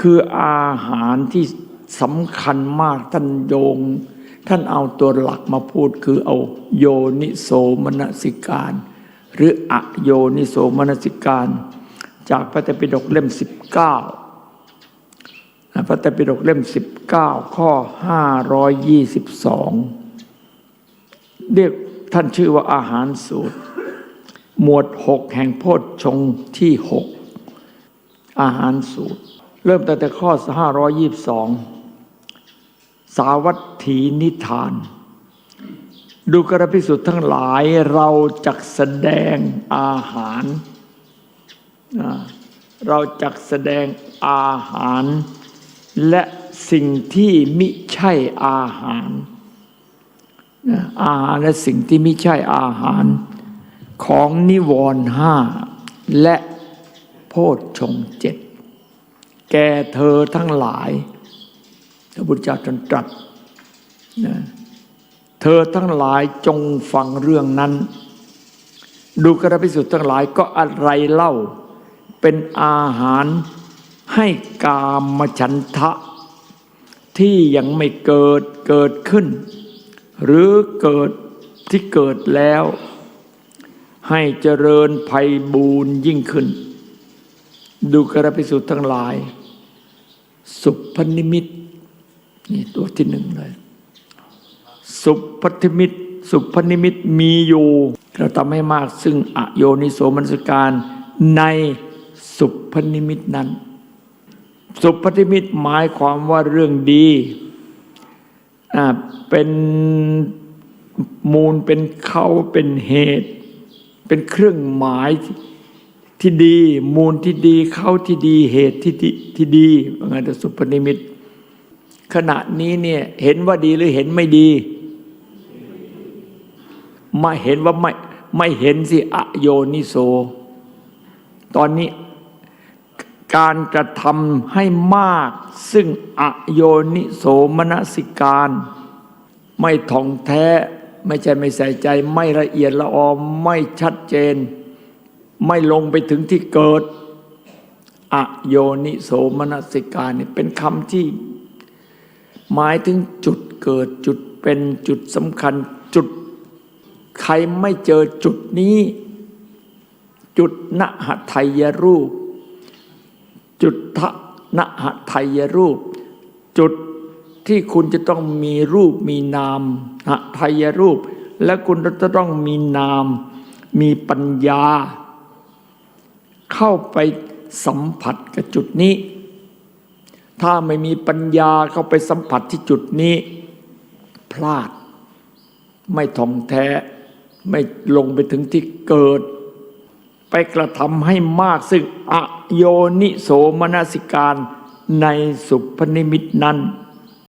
คืออาหารที่สำคัญมากท่านโยง ท่านเอาตัวหลักมาพูดคือเอาโยนิโสมนสิการ หรืออโยนิโสมนสิการ จากพระไตรปิฎกเล่ม 19พระไตรปิฎกเล่ม 19 ข้อ 522 เรียกท่านชื่อว่าอาหารสูตร หมวด 6 แห่งโพชฌงที่ 6 อาหารสูตร เริ่มตั้งแต่ข้อ 522 สาวัตถีนิทาน ดูกระพิสุทธ์ทั้งหลายเราจักแสดงอาหาร เราจักแสดงอาหาร และสิ่งที่มิใช่อาหารอาหารและสิ่งที่มิใช่อาหารของนิวรณ์ห้าและโพชฌงเจ็ด แก่เธอทั้งหลาย พระพุทธเจ้าตรัสตรัสนะเธอทั้งหลายจงฟังเรื่องนั้น ดูกระพิสุทธ์ทั้งหลายก็อะไรเล่า เป็นอาหารให้กามฉันทะ ที่ยังไม่เกิดเกิดขึ้น หรือเกิดที่เกิดแล้ว ให้เจริญภัยบูรยิ่งขึ้น ดูกระพิสุทธ์ทั้งหลาย สุพนิมิตนี่ตัวที่หนึ่งเลย สุพนิมิต สุพนิมิตมีอยู่เราทำให้มากซึ่งอโยนิโสมนสการในสุพนิมิตนั้น สุพนิมิตหมายความว่าเรื่องดีเป็นมูลเป็นเขาเป็นเหตุ เป็นเครื่องหมาย ที่ดี มูลที่ดีเข้าที่ดีเหตุที่ดีที่ดีว่าไงแต่สุพนิมิต ขณะนี้เนี่ยเห็นว่าดีหรือเห็นไม่ดี ไม่เห็นว่าไม่ไม่เห็นสิอโยนิโสตอนนี้การกระทำให้มาก ซึ่งอโยนิโสมนสิการ ไม่ท่องแท้ ไม่ใช่ไม่ใส่ใจ ไม่ละเอียดละออไม่ชัดเจน ไม่ลงไปถึงที่เกิด อโยนิโสมนสิกานี่เป็นคำที่ หมายถึงจุดเกิดจุดเป็นจุดสำคัญจุด ใครไม่เจอจุดนี้ จุดนหทัยรูป จุดทะนหทัยรูป จุดที่คุณจะต้องมีรูปมีนามหทัยรูป และคุณจะต้องมีนาม มีปัญญา เข้าไปสัมผัสกับจุดนี้ ถ้าไม่มีปัญญาเข้าไปสัมผัสที่จุดนี้ พลาด ไม่ท่องแท้ ไม่ลงไปถึงที่เกิด ไปกระทำให้มากซึ่งอโยนิโสมนสิการในสุพนิมิตนั้น